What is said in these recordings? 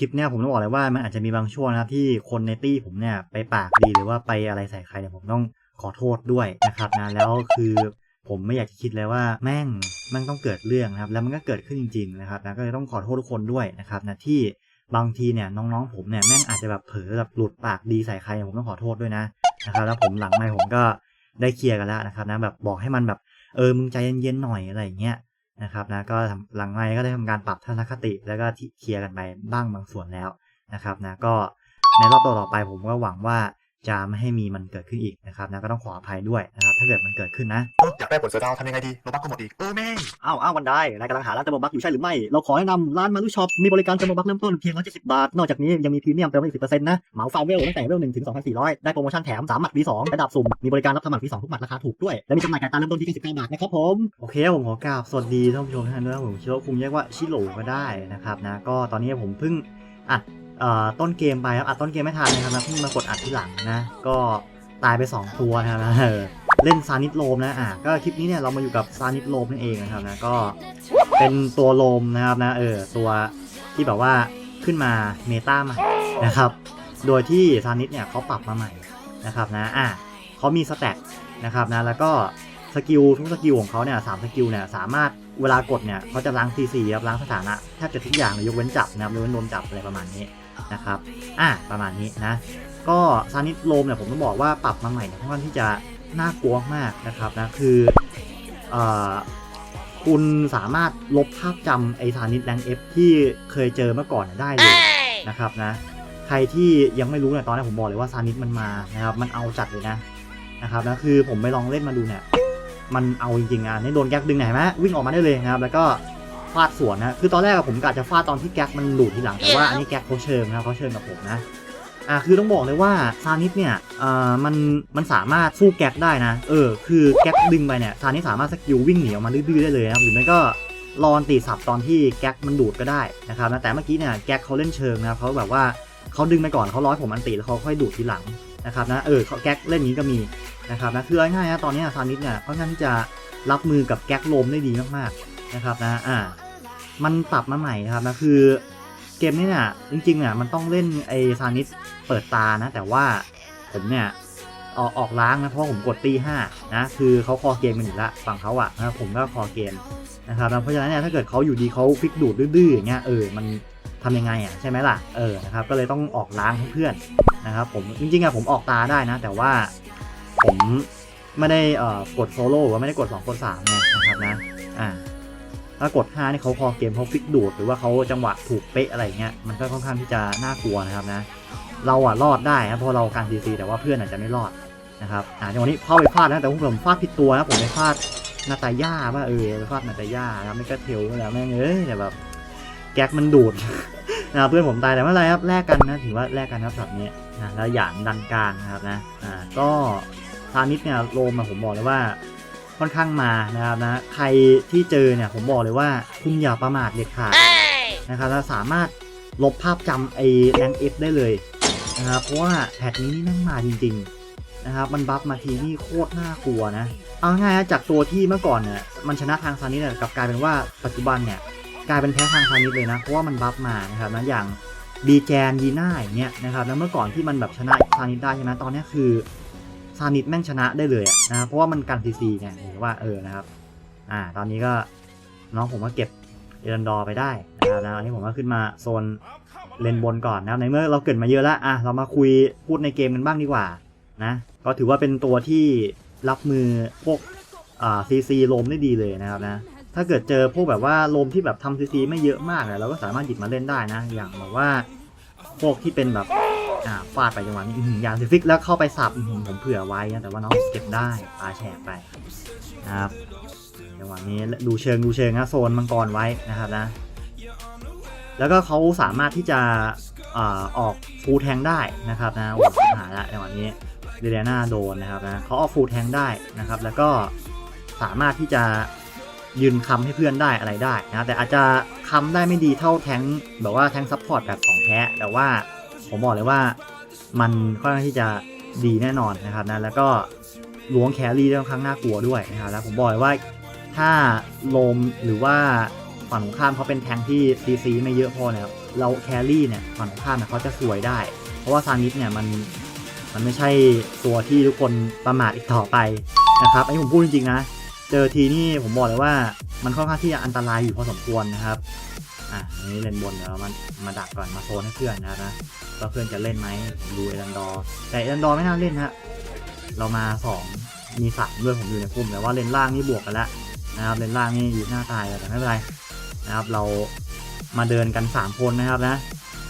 ลิปเนี้ยผมต้องบอกเลยว่ามันอาจจะมีบางช่วงนะครับที่คนในตี้ผมเนี่ยไปปากดีหรือว่าไปอะไรใส่ใครเนี่ยผมต้องขอโทษด้วยนะครับนะแล้วคือผมไม่อยากจะคิดเลยว่าแม่งแมันต้องเกิดเรื่องนะครับแล้วมันก็เกิดขึ้นจริงๆนะครับนะก็เลยต้องขอโทษทุกคนด้วยนะครับนะที่บางทีเนี่ยน้องๆผมเนี่ยแม่งอาจจะแบบเผลอแบบหลุดปากดีใส่ใครเนี่ยผมต้องขอโทษด้วยนะนะครับแล้วผมหลังไม่ผมก็ได้เคลียร์กันแล้วนะครับนะแบบบอกให้มันแบบเออมึงใจเย็นๆหน่อยอะไรอย่างเงี้ย นะครับนะก็หลังไม้ก็ได้ทำการปรับทัศนคติ แล้วก็เคลียร์กันไปบ้างบางส่วนแล้วนะครับนะก็ในรอบต่อๆไปผมก็หวังว่า จะไม่ให้มีมันเกิดขึ้นอีกนะครับนะก็ต้องขออภัยด้วยนะครับถ้าเกิดมันเกิดขึ้นนะเอออยากได้ผลเสือดาวทำยังไงดีโลบักก็หมดอีกเออแม่งอ้าวอ้าววันได้นายกำลังหาร้านเติมโลบักอยู่ใช่หรือไม่ เราขอแนะนำร้านมารุช็อปมีบริการเติมโลบักเริ่มต้นเพียง170บาท นอกจากนี้ยังมีพรีเมียมเติมได้10%นะเหมาฟาร์มเวลตั้งแต่เวล1ถึง2,400 ได้โปรโมชั่นแถม3หมัด V2 ระดับสุ่มมีบริการรับสมัคร V2 ทุกหมัดราคาถูกด้วยและมีจำหน่ายไก่ตาเริ่มต้นที่99บาทนะครับผมโอเคผมขอกราบสวัสดีท่านผู้ชมทุกท่านด้วยครับผมชิโร่คุงเรียกว่าชิโร่ก็ได้นะครับนะก็ตอนนี้ผมเพิ่งอัดเอ่อ ต้นเกมไปครับอัดต้นเกมไม่ทันนะครับนะเพิ่งมากดอัดที่หลังนะ ก็ตายไป 2 ตัวนะครับนะเออเล่นซานิสโลมนะอะก็คลิปนี้เนี่ยเรามาอยู่กับซานิสโลมนั่นเองนะครับนะก็เป็นตัวโลมนะครับนะเออตัวที่แบบว่าขึ้นมาเมตาใหม่นะครับ โดยที่ซานิสเนี่ยเขาปรับมาใหม่นะครับนะอะเขามีสแต็กนะครับนะแล้วก็สกิลทุกสกิลของเขาเนี่ยสามสกิลเนี่ยสามารถเวลากดเนี่ยเขาจะล้างซีซีครับล้างสถานะแทบจะทุกอย่างเลยยกเว้นจับนะครับยกเว้นโดนจับอะไรประมาณนี้ นะครับ อะประมาณนี้นะ ก็ซานิสโลมเนี่ยผมต้องบอกว่าปรับมาใหม่เนี่ยค่อนข้างที่จะน่ากลัวมากนะครับนะคือเอ่อคุณสามารถลบภาพจำไอซานิสแรงเอฟที่เคยเจอเมื่อก่อนเนี่ยได้เลยนะครับนะ ใครที่ยังไม่รู้เนี่ยตอนนี้ผมบอกเลยว่าซานิสมันมานะครับ มันเอาจัดเลยนะนะครับนะคือผมไปลองเล่นมาดูเนี่ยมันเอาจริงๆอะนี่โดนแก๊กดึงไหนอยเห็นไหมวิ่งออกมาได้เลยนะครับ แล้วก็ ฟาดสวนนะคือตอนแรกอะผมกะจะฟาดตอนที่แก๊กมันหลุดทีหลังแต่ว่าอันนี้แก๊กเขาเชิงนะครับเขาเชิงกับผมนะอ่าคือต้องบอกเลยว่าซานิสเนี่ยเอ่อมันมันสามารถสู้แก๊กได้นะ เออ คือแก๊กดึงไปเนี่ยซานิสสามารถสกิลวิ่งหนีออกมาดื้อๆได้เลยนะครับหรือไม่ก็รอนตีสับตอนที่แก๊กมันดูดก็ได้นะครับนะแต่เมื่อกี้เนี่ยแก๊กเขาเล่นเชิงนะครับเขาแบบว่าเขาดึงไปก่อนเขาร้อยผมอันตีแล้วเขาค่อยดูดทีหลังนะครับนะเออเขาแก๊กเล่นนี้ก็มีนะครับนะคือเอาง่ายๆนะตอนนี้ซานิสเนี่ยค่อนข้างที่จะรับมือกับแก๊กลมได้ดีมากๆ นะครับนะอ่ามันปรับมาใหม่นะครับนะคือเกมนี้เนี่ยจริงๆเนี่ยมันต้องเล่นไอซานิสเปิดตานะ แต่ว่าผมเนี่ยออกออกล้างนะเพราะผมกดตีห้านะคือเขาคอเกมกันอยู่ละฝั่งเขาอะนะผมก็คอเกมนะครับนะเพราะฉะนั้นเนี่ยถ้าเกิดเขาอยู่ดีเขาฟิกดูดดื้อๆอย่างเงี้ยเออมันทำยังไงอะใช่ไหมล่ะเออนะครับก็เลยต้องออกล้างให้เพื่อนนะครับผมจริงๆอะผมออกตาได้นะ แต่ว่าผมไม่ได้เอ่อกดโซโล่หรือว่าไม่ได้กด2กด3ไงนะครับนะอ่า ถ้ากด5นี่เขาคอเกมเขาฟิกดูด หรือว่าเขาจังหวะถูกเป๊ะอะไรเงี้ยมันก็ค่อนข้างที่จะน่ากลัวนะครับนะ เราอะรอดได้นะเพราะเราการซีซีแต่ว่าเพื่อนอาจจะไม่รอดนะครับอ่าจังหวะนี้เข้าไปฟาดนะแต่ผมฟาดผิดตัวนะผมไปฟาดนาตาย่าว่าเออไปฟาดนาตาย่านะไม่ก็เทลแล้วแม่งเอ้ยแต่แบบแก๊กมันดูดนะเพื่อนผมตายแต่ไม่เป็นไรครับแลกกันนะถือว่าแลกกันครับแบบนี้นะแล้วหยานดันกลางนะครับนะอ่าก็ซานิสเนี่ยโลมมาผมบอกเลยว่า ค่อนข้างมานะครับนะใครที่เจอเนี่ยผมบอกเลยว่าคุณอย่าประมาทเด็ดขาดนะครับแล้วสามารถลบภาพจำไอ้แรงเอฟได้เลยนะครับเพราะว่าแพทนี้นี่แม่งมาจริงๆนะครับมันบัฟมาทีนี่โคตรน่ากลัวนะเอาง่ายๆนะจากตัวที่เมื่อก่อนเนี่ยมันชนะทางซานิสเนี่ยกลับกลายเป็นว่าปัจจุบันเนี่ยกลายเป็นแพ้ทางซานิสเลยนะเพราะว่ามันบัฟมานะครับนะอย่างดีแจนยีน่าอย่างเงี้ยนะครับแล้วเมื่อก่อนที่มันแบบชนะซานิสได้ใช่ไหมตอนเนี้ยคือ ซานิสแม่งชนะได้เลยนะครับเพราะว่ามันกันซีซีไงหรือว่าเออนะครับ อ่า ตอนนี้ก็น้องผมก็เก็บเอรันดอร์ไปได้นะครับแล้วอันนี้ผมก็ขึ้นมาโซนเลนบนก่อนนะครับในเมื่อเราเกิดมาเยอะแล้วอะเรามาคุยพูดในเกมกันบ้างดีกว่านะก็ถือว่าเป็นตัวที่รับมือพวกอ่าซีซีลมได้ดีเลยนะครับนะถ้าเกิดเจอพวกแบบว่าลมที่แบบทำซีซีไม่เยอะมากเนี่ยเราก็สามารถหยิบมาเล่นได้นะ อย่างแบบว่าพวกที่เป็นแบบ อ่าฟาดไปจังหวะนี้อื้อหือยางซิฟิกแล้วเข้าไปสับอื้อหือผมเผื่อไว้นะแต่ว่าน้องเก็บได้ปลาแฉกไปนะครับจังหวะนี้ดูเชิงดูเชิงนะโซนมังกรไว้นะครับนะ แล้วก็เขาสามารถที่จะอ่าออกฟูลแทงได้นะครับนะโอ้โหหาละจังหวะนี้เดเรียนาโดนนะครับนะเขาออกฟูลแทงได้นะครับ แล้วก็สามารถที่จะยืนคำให้เพื่อนได้อะไรได้นะแต่อาจจะคำได้ไม่ดีเท่าแทงแบบว่าแทงซัพพอร์ตแบบของแท้แต่ว่า ผมบอกเลยว่ามันค่อนข้างที่จะดีแน่นอนนะครับนะแล้วก็ล้วงแครี่ได้ค่อนข้างน่ากลัวด้วยนะครับแล้วผมบอกเลยว่าถ้าโลมหรือว่าฝั่งตรงข้ามเขาเป็นแทงที่ซีซีไม่เยอะพอเนี่ยเราแครี่เนี่ยฝั่งตรงข้ามเนี่ยเขาจะสวยได้ เพราะว่าซานิสเนี่ยมันมันไม่ใช่ตัวที่ทุกคนประมาทอีกต่อไปนะครับอันนี้ผมพูดจริงๆนะ เจอทีนี่ผมบอกเลยว่ามันค่อนข้างที่จะอันตรายอยู่พอสมควรนะครับ อะอันนี้เล่นบนเดี๋ยวเรามามาดักก่อนมาโซนให้เพื่อนนะครับนะว่าเพื่อนจะเล่นไหมดูเอรันดอร์แต่เอรันดอร์ไม่น่าเล่นฮะเรามาสองมีสามด้วยผมอยู่ในกลุ่มแต่ว่าเลนล่างนี่บวกกันแล้วนะครับเลนล่างนี่อยู่หน้าตายแต่ไม่เป็นไรนะครับเรามาเดินกันสามคนนะครับนะ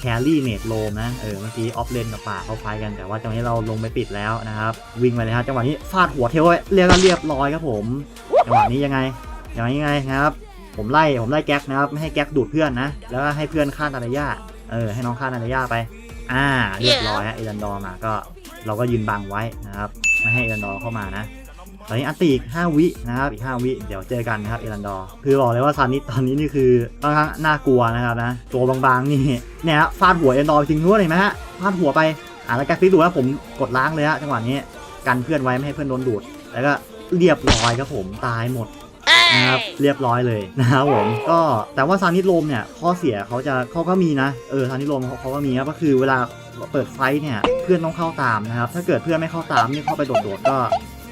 แครี่เนตโลมนะเออเมื่อกี้ออฟเลนกับป่าเขาไฟกันแต่ว่าจังหวะนี้เราลงไปปิดแล้วนะครับ วิ่งไปเลยครับจังหวะนี้ฟาดหัวเทลไว้เรียกเรียบร้อยครับผมจังหวะนี้ยังไงยังไงยังไงครับ ผมไล่ผมไล่แก๊กนะครับไม่ให้แก๊กดูดเพื่อนนะ แล้วก็ให้เพื่อนฆ่านาฬิยาเออให้น้องฆ่านาฬิยาไป อ่าเรียบร้อยฮะเอรันดอร์มาก็เราก็ยืนบังไว้นะครับไม่ให้เอรันดอร์เข้ามานะตอนนี้อันตีอีก5วินะครับอีก 5 วิ เดี๋ยวเจอกันนะครับเอรันดอร์คือบอกเลยว่าซานิสตอนนี้นี่คือค่อนข้างน่ากลัวนะครับนะตัวบางๆนี่เนี่ยฮะฟาดหัวเอรันดอร์จริงด้วยเห็นไหมฮะฟาดหัวไปอ่าแล้วแก๊กฟิกดูแล้วผมกดล้างเลยฮะจังหวะนี้กันเพื่อนไว้ไม่ให้เพื่อนโดนดูด แล้วก็เรียบร้อยครับผมตายหมด นะครับเรียบร้อยเลยนะครับผมก็แต่ว่าซานิสโรมเนี่ยข้อเสียเขาจะเขาก็มีนะเออซานิสโรมเขาเขาก็มีนะก็คือเวลาเปิดไฟท์เนี่ยเพื่อนต้องเข้าตามนะครับ ถ้าเกิดเพื่อนไม่เข้าตามนี่เข้าไปโดดๆก็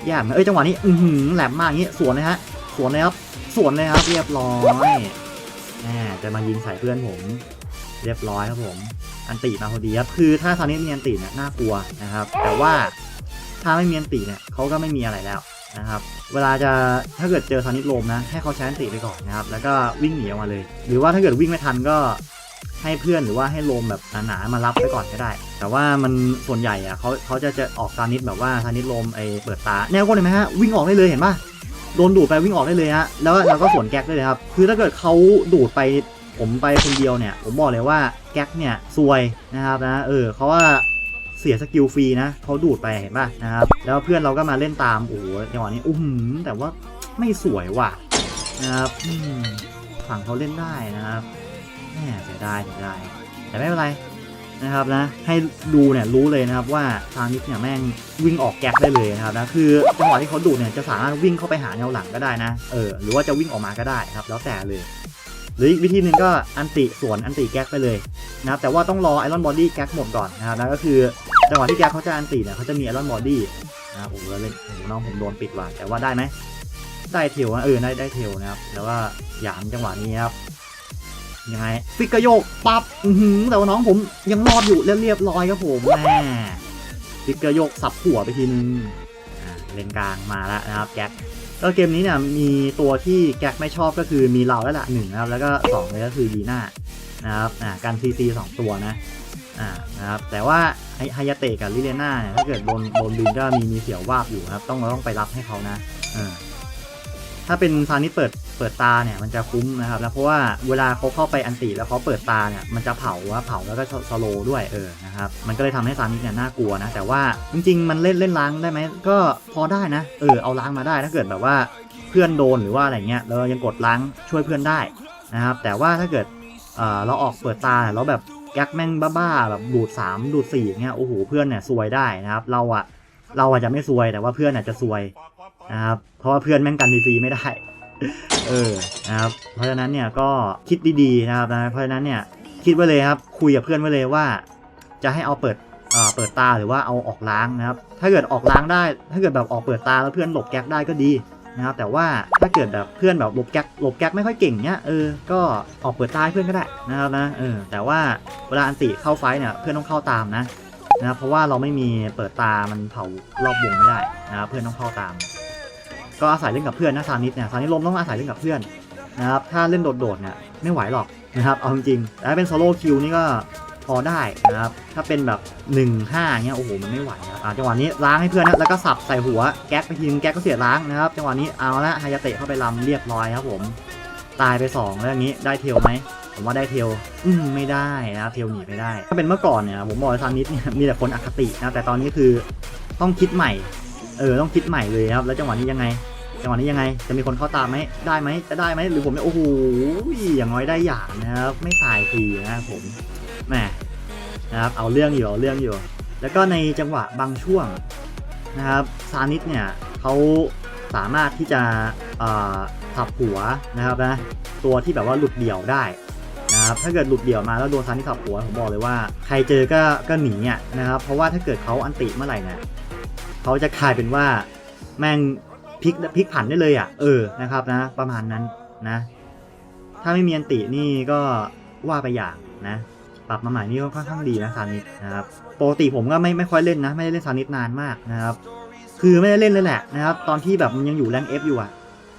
แย่เหมือนกันเอ้ยจังหวะนี้อือหือแหลมมากอย่างนี้สวนเลยฮะสวนเลยครับสวนเลยครับ เรียบร้อยแหมจะมายิงใส่เพื่อนผม เรียบร้อยครับผม อันติมาพอดีครับคือถ้าซานิสมีอันติเนี่ยน่ากลัวนะครับ แต่ว่าถ้าไม่มีอันติเนี่ยเขาก็ไม่มีอะไรแล้ว นะครับ เวลาจะถ้าเกิดเจอซานิโลมนะ ให้เขาใช้อันติไปก่อนนะครับ แล้วก็วิ่งหนีออกมาเลย หรือว่าถ้าเกิดวิ่งไม่ทันก็ให้เพื่อนหรือว่าให้โลมแบบหนาๆมารับไปก่อนก็ได้ แต่ว่ามันส่วนใหญ่อะเขาเขาจะจะออกซานิสแบบว่าซานิสโลมไอเปิดตาแนวก็เห็นไหมฮะวิ่งออกได้เลยเห็นปะโดนดูดไปวิ่งออกได้เลยฮะแล้วเราก็สวนแก๊กได้เลยครับคือถ้าเกิดเขาดูดไปผมไปคนเดียวเนี่ย ผมบอกเลยว่าแก๊กเนี่ยซวยนะครับนะเออเขาว่า สียสกิลฟรีนะเขาดูดไปเห็นป่ะนะครับแล้วเพื่อนเราก็มาเล่นตามโอ้โหจังหวะนี้อุ้มแต่ว่าไม่สวยว่ะนะครับฝั่งเขาเล่นได้นะครับแหมเสียดายเสียดายแต่ไม่เป็นไรนะครับนะให้ดูเนี่ยรู้เลยนะครับว่าทางนิดเนี่ยแม่งวิ่งออกแก๊กได้เลยนะครับนะคือจังหวะที่เขาดูดเนี่ยจะสามารถวิ่งเข้าไปหาแนวหลังก็ได้นะเออหรือว่าจะวิ่งออกมาก็ได้ครับแล้วแต่เลย หรืออีกวิธีหนึ่งก็อันติสวนอันติแก๊กไปเลยนะครับแต่ว่าต้องรอไอรอนบอดี้แก๊กหมดก่อนนะครับนะก็คือ จังหวะที่แกเขาจะอันตีเนี่ยเขาจะมีไอรอนบอดี้นะครับโอ้แล้วเล่นโอ้หน้องผมโดนปิดว่ะแต่ว่าได้ไหมได้เทลนะเออได้ได้เทลนะครับแล้วว่าหยามจังหวะนี้ครับยังไงฟิกกระโยกปั๊บอือหือแต่ว่าน้องผมยังรอดอยู่เรียบร้อยครับผมแม่ฟิกกระโยกสับหัวไปทีนึงอ่าเลนกลางมาแล้วนะครับแก๊กก็เกมนี้เนี่ยมีตัวที่แก๊กไม่ชอบก็คือมีเราแล้วละหนึ่งนะครับแล้วก็สองเลยก็คือดีน่านะครับอ่าการซีซีสองตัวนะ อ่านะครับแต่ว่าไฮยาเตะกับลิเลน่าเนี่ยถ้าเกิดโดนโดนดึงก็มีมีเสียววาบอยู่ครับ ต้องเราต้องไปรับให้เขานะเออถ้าเป็นซานิเปิดเปิดตาเนี่ยมันจะคุ้มนะครับ แล้วเพราะว่าเวลาเขาเข้าไปอันติแล้วเขาเปิดตาเนี่ยมันจะเผาว่าเผาแล้วก็สโลด้วยเออนะครับมันก็เลยทำให้ซานิเนี่ยน่ากลัวนะ แต่ว่าจริง ๆ มันเล่นเล่นล้างได้ไหมก็พอได้นะเออเอาล้างมาได้ถ้าเกิดแบบว่าเพื่อนโดนหรือว่าอะไรเงี้ยเรายังกดล้างช่วยเพื่อนได้นะครับแต่ว่าถ้าเกิดเเราออกเปิดตาแล้วแบบ แก๊กแม่งบ้าๆแบบดูดสามดูดสี่เงี้ยโอ้โหเพื่อนเนี่ยซวยได้นะครับ เราอะเราอาจจะไม่ซวยแต่ว่าเพื่อนอาจจะซวยนะครับเพราะว่าเพื่อนแม่งกันดีซีไม่ได้ เออนะครับเพราะฉะนั้นเนี่ยก็คิดดีๆนะครับนะเพราะฉะนั้นเนี่ยคิดไว้เลยครับ คุยกับเพื่อนไว้เลยว่า จะให้เอาเปิดเอ่อเปิดตาหรือว่าเอาออกล้างนะครับ ถ้าเกิดออกล้างได้ ถ้าเกิดแบบออกเปิดตาแล้วเพื่อนหลบแก๊กได้ก็ดี นะครับแต่ว่าถ้าเกิดแบบเพื่อนแบบหลบแก๊กหลบแก๊กไม่ค่อยเก่งเนี้ยเออก็ออกเปิดตาให้เพื่อนก็ได้นะครับนะเออแต่ว่าเวลาอันติเข้าไฟเนี่ยเพื่อนต้องเข้าตามนะนะครับเพราะว่าเราไม่มีเปิดตามันเผารอบวงไม่ได้นะครับเพื่อนต้องเข้าตาม ก็อาศัยเล่นกับเพื่อนนะซานิสเนี่ยซานิสลมต้องอาศัยเล่นกับเพื่อนนะครับถ้าเล่นโดดๆเนี่ยไม่ไหวหรอกนะครับเอาจริงๆแต่ถ้าเป็นโซโล่คิวนี่ก็พอได้นะครับถ้าเป็นแบบ 1 5เงี้ยโอ้โหมันไม่ไหวนะ อ่าจังหวะนี้ล้างให้เพื่อนนะแล้วก็สับใส่หัวแก๊กไปทีนึงแก๊กก็เสียล้างนะครับจังหวะนี้เอาละไฮยาเตะเข้าไปลำเรียบร้อยครับผมตายไปสองแล้วอย่างนี้ได้เทลไหมผมว่าได้เทลอืมไม่ได้นะครับเทลหนีไม่ได้ ถ้าเป็นเมื่อก่อนเนี่ยผมบอกซานิสเนี่ยมีแต่คนอคตินะแต่ตอนนี้คือต้องคิดใหม่ เออต้องคิดใหม่เลยครับ แล้วจังหวะนี้ยังไง จังหวะนี้ยังไง จะมีคนเข้าตามไหมได้ไหมจะได้ไหมหรือผมเนี่ยโอ้โหอย่างน้อยได้อย่างนะครับไม่ตายฟรีนะครับผมแหมนะครับเอาเรื่องอยู่เอาเรื่องอยู่ แล้วก็ในจังหวะบางช่วงนะครับซานิสเนี่ยเขาสามารถที่จะเอ่อขับหัวนะครับนะตัวที่แบบว่าหลุดเดี่ยวได้นะครับนะครับถ้าเกิดหลุดเดี่ยวมาแล้วโดนซานิสับหัวผมบอกเลยว่าใครเจอก็ก็หนีอะนะครับเพราะว่าถ้าเกิดเขาอันติเมื่อไหร่เนี่ยเขาจะกลายเป็นว่าแม่งพลิกพลิกผันได้เลยอะเออนะครับนะประมาณนั้นนะ ถ้าไม่มีอันตินี่ก็ว่าไปอย่างนะ ปรับมาใหม่นี่ก็ค่อนข้างดีนะซานิสนะครับ ปกติผมก็ไม่ไม่ค่อยเล่นนะ ไม่ได้เล่นซานิสนานมากนะครับ คือไม่ได้เล่นเลยแหละนะครับ ตอนที่แบบมันยังอยู่แรงเอฟอยู่อะ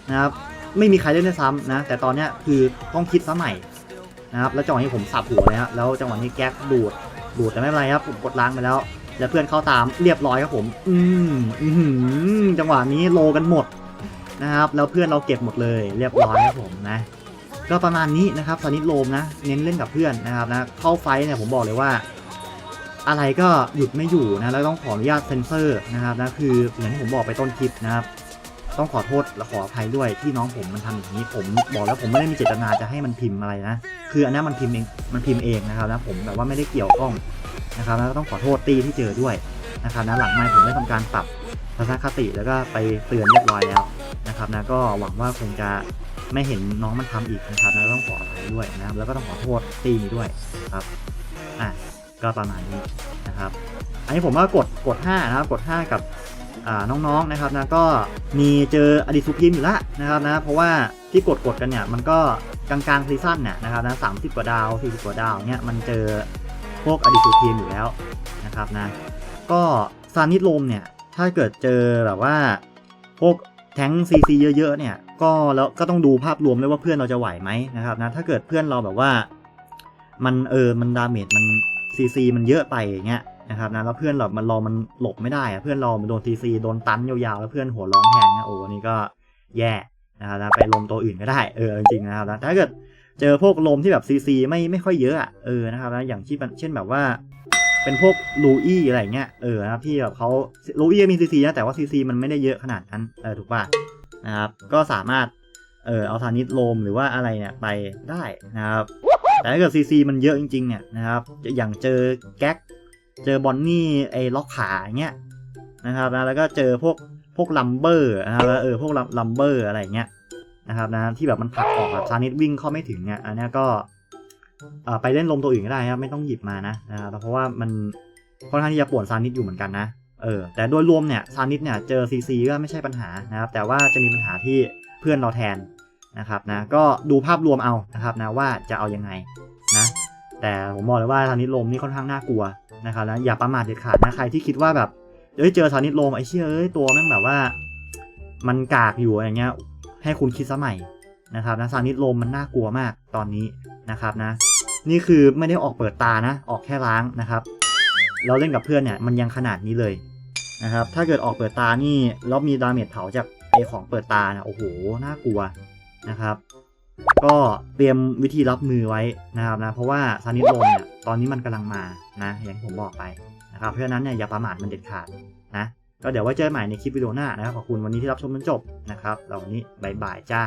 นะครับ ไม่มีใครเล่นด้วยซ้ำนะ แต่ตอนเนี้ยคือต้องคิดซะใหม่นะครับ แล้วจังหวะนี้ผมสับหัวเลยฮะแล้วจังหวะนี้แก๊กดูดดูดแต่ไม่เป็นไรครับผมกดล้างไปแล้ว แล้วเพื่อนเข้าตามเรียบร้อยครับผม อืมอือหือจังหวะนี้โลกันหมดนะครับ แล้วเพื่อนเราเก็บหมดเลย เรียบร้อยครับผมนะก็ประมาณนี้นะครับซานิสโลมนะ เน้นเล่นกับเพื่อนนะครับนะเข้าไฟเนี่ยผมบอกเลยว่า อะไรก็หยุดไม่อยู่นะแล้วต้องขออนุญาตเซนเซอร์นะครับนะคืออย่างที่ผมบอกไปต้นคลิปนะครับต้องขอโทษและขออภัยด้วยที่น้องผมมันทำอย่างนี้ ผมบอกแล้วผมไม่ได้มีเจตนาจะให้มันพิมพ์อะไรนะ คืออันนี้นมันพิมพ์เองมันพิมพ์เองนะครับนะผมแบบว่าไม่ได้เกี่ยวข้องนะครับแล้วก็ต้องขอโทษตีที่เจอด้วยนะครับนะหลังไมค์ผมได้ทำการปรับทัศนคติแล้วก็ไปเตือนเรียบร้อยแล้วนะครับนะก็หวังว่าคงจะไม่เห็นน้องมันทำอีกนะครับนะต้องขออภัยด้วยนะครับแล้วก็ต้องขอโทษตีมีด้วยครับอะ ก็ประมาณนี้นะครับ อันนี้ผมก็กดกด 5 นะครับ กด 5 กับน้องๆนะครับนะก็มีเจออดีตซูพิมอยู่แล้วนะครับนะเพราะว่าที่กดกดกันเนี่ยมันก็กลางๆซีซั่นเนี่ยนะครับนะสามสิบกว่าดาวสี่สิบกว่าดาวเนี่ยมันเจอพวกอดีตซูพิมอยู่แล้วนะครับนะก็ซานิดลมเนี่ยถ้าเกิดเจอแบบว่าพวกแท้งซีซีเยอะๆเนี่ยก็แล้วก็ต้องดูภาพรวมเลยว่าเพื่อนเราจะไหวไหมนะครับนะถ้าเกิดเพื่อนเราแบบว่า มันเออมันดาเมจมัน ซีซีมันเยอะไปอย่างเงี้ยนะครับนะแล้วเพื่อนเรามันรอมันหลบไม่ได้อะเพื่อนเรามันโดนซีซีโดนตันยาวๆแล้วเพื่อนหัวร้องแทงเนี่ยโอ้อันนี่ก็แย่นะครับนะไปลมตัวอื่นก็ได้เออจริงๆนะครับนะถ้าเกิดเจอพวกลมที่แบบซีซีไม่ไม่ค่อยเยอะอะเออนะครับนะอย่างที่เช่นแบบว่า เป็นพวกลูอี้อะไรเงี้ยเออนะครับที่แบบเขาลูอี้มีซีซีนะแต่ว่าซีซีมันไม่ได้เยอะขนาดนั้นเออถูกป่ะนะครับก็สามารถเออเอาทานิดลมหรือว่าอะไรเนี่ยไปได้นะครับ แต่ถ้าเกิดซีซีมันเยอะจริงๆเนี่ยนะครับ อย่างเจอแก๊ก เจอบอนนี่ไอ้ล็อกขาอย่างเงี้ยนะครับนะแล้วก็เจอพวกพวกลัมเบอร์นะครับเออพวกลัมเบอร์อะไรอย่างเงี้ยนะครับนะที่แบบมันผลักออกแบบซานิดวิ่งเข้าไม่ถึงเนี่ยอันนี้ก็เออไปเล่นลมตัวอื่นก็ได้ครับไม่ต้องหยิบมานะนะครับเพราะว่ามันค่อนข้างที่จะป่วนซานิดอยู่เหมือนกันนะเออแต่โดยรวมเนี่ยซานิดเนี่ยเจอซีซีก็ไม่ใช่ปัญหานะครับแต่ว่าจะมีปัญหาที่เพื่อนเราแทน นะครับนะก็ดูภาพรวมเอานะครับนะว่าจะเอายังไงนะแต่ผมบอกเลยว่าซานิดลมนี่ค่อนข้างน่ากลัวนะครับนะอย่าประมาทเด็ดขาดนะใครที่คิดว่าแบบเอ้ยเจอซานิดลมไอ้เชี่ยเอ้ยตัวแม่งแบบว่า มันกากอยู่อย่างเงี้ยให้คุณคิดซะใหม่นะครับนะซานิดลมมันน่ากลัวมากตอนนี้นะครับนะ นี่คือไม่ได้ออกเปิดตานะ ออกแค่ล้างนะครับ เราเล่นกับเพื่อนเนี่ยมันยังขนาดนี้เลยนะครับถ้าเกิดออกเปิดตานี่แล้วมีดาเมจเผาจากไอของเปิดตานี่ยโอ้โหน่ากลัว นะครับ ก็เตรียมวิธีรับมือไว้นะครับนะเพราะว่าซานิโลมเนี่ยตอนนี้มันกำลังมานะอย่างที่ผมบอกไปนะครับเพราะฉะนั้นเนี่ยอย่าประมาทมันเด็ดขาดนะก็เดี๋ยวไว้เจอกันใหม่ในคลิปวิดีโอหน้านะครับขอบคุณวันนี้ที่รับชมจนจบนะครับเราววันนี้บายบายจ้า